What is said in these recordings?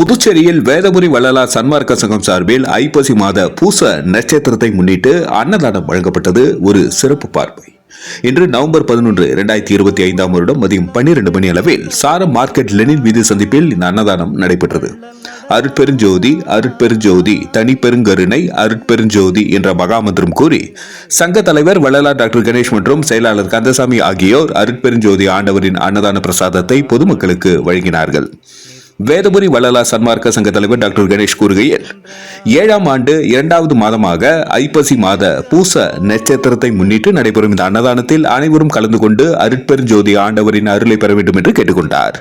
புதுச்சேரியில் வேதபுரி வள்ளலா சன்மார்க்க சங்கம் சார்பில் ஐப்பசி மாத பூச நட்சத்திரத்தை முன்னிட்டு அன்னதானம் வழங்கப்பட்டது ஒரு சிறப்பு பார்வை. இன்று நவம்பர் பதினொன்று இரண்டாயிரத்தி இருபத்தி ஐந்தாம் வருடம் மதியம் பன்னிரண்டு மணி அளவில் சாரம் மார்க்கெட் லெனின் வீதி சந்திப்பில் இந்த அன்னதானம் நடைபெற்றது. அருட்பெருஞ்சோதி அருட்பெருஞ்சோதி தனி பெருங்கருணை அருட்பெருஞ்சோதி என்ற மகாமந்திரம் கூறி சங்க தலைவர் வள்ளலார் டாக்டர் கணேஷ் மற்றும் செயலாளர் கந்தசாமி ஆகியோர் அருட்பெருஞ்சோதி ஆண்டவரின் அன்னதான பிரசாதத்தை பொதுமக்களுக்கு வழங்கினார்கள். வேதபுரி வள்ளலா சன்மார்க்க சங்க தலைவர் டாக்டர் கணேஷ் கூறுகையில் ஏழாம் ஆண்டு இரண்டாவது மாதமாக ஐப்பசி மாத பூச நட்சத்திரத்தை முன்னிட்டு நடைபெறும் இந்த அன்னதானத்தில் அனைவரும் கலந்து கொண்டு அருட்பெருஞ்சோதி ஆண்டவரின் அருளை பெற வேண்டும் என்று கேட்டுக்கொண்டார்.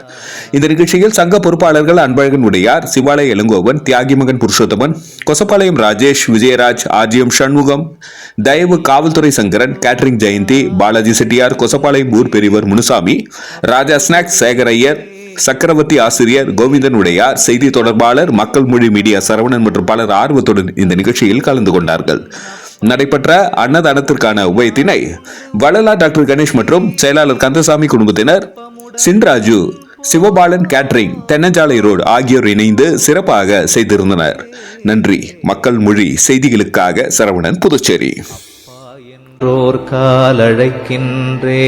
இந்த நிகழ்ச்சியில் சங்க பொறுப்பாளர்கள் அன்பழகன் உடையார் சிவாலய இளங்கோவன் தியாகிமகன் புருஷோத்தமன் கொசப்பாளையம் ராஜேஷ் விஜயராஜ் ஆர்ஜிஎம் சண்முகம் தயவு காவல்துறை சங்கரன் கேட்டரிங் ஜெயந்தி பாலாஜி செட்டியார் கொசப்பாளையம் ஊர் பெரியவர் முனுசாமி ராஜா ஸ்நாக்ஸ் சேகர் ஐயர் சக்கரவர்த்தி ஆசிரியர் கோவிந்தன் உடையார் செய்தி தொடர்பாளர் மக்கள் மொழி மீடியா சரவணன் மற்றும் பலர் ஆர்வத்துடன் இந்த நிகழ்ச்சியில் கலந்து கொண்டார்கள். நடைபெற்ற அன்னதானத்திற்கான உபயத்தினை வளலா டாக்டர் கணேஷ் மற்றும் செயலாளர் கந்தசாமி குடும்பத்தினர் சின்ராஜு சிவபாலன் கேட்ரிங் தென்னஞ்சாலை ரோடு ஆகியோர் இணைந்து சிறப்பாக செய்திருந்தனர். நன்றி. மக்கள் மொழி செய்திகளுக்காக சரவணன் புதுச்சேரி. என்றோர் காலழைக்கின்றே.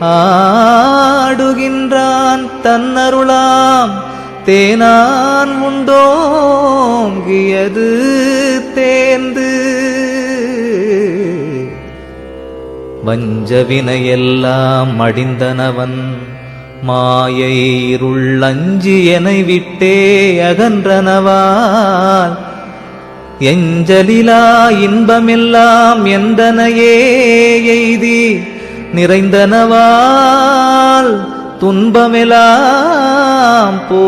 ஆடுகின்றான் தன்னருளாம். தேனான் உண்டோங்கியது தேர்ந்து வஞ்சவினையெல்லாம் மடிந்தனவன். மாயை இருள் அஞ்சி எனை விட்டே அகன்றனவால். எஞ்சலிலா இன்பமெல்லாம் எந்தனையே எய்தி. நிறைந்தனவால் துன்பமெலாம் போ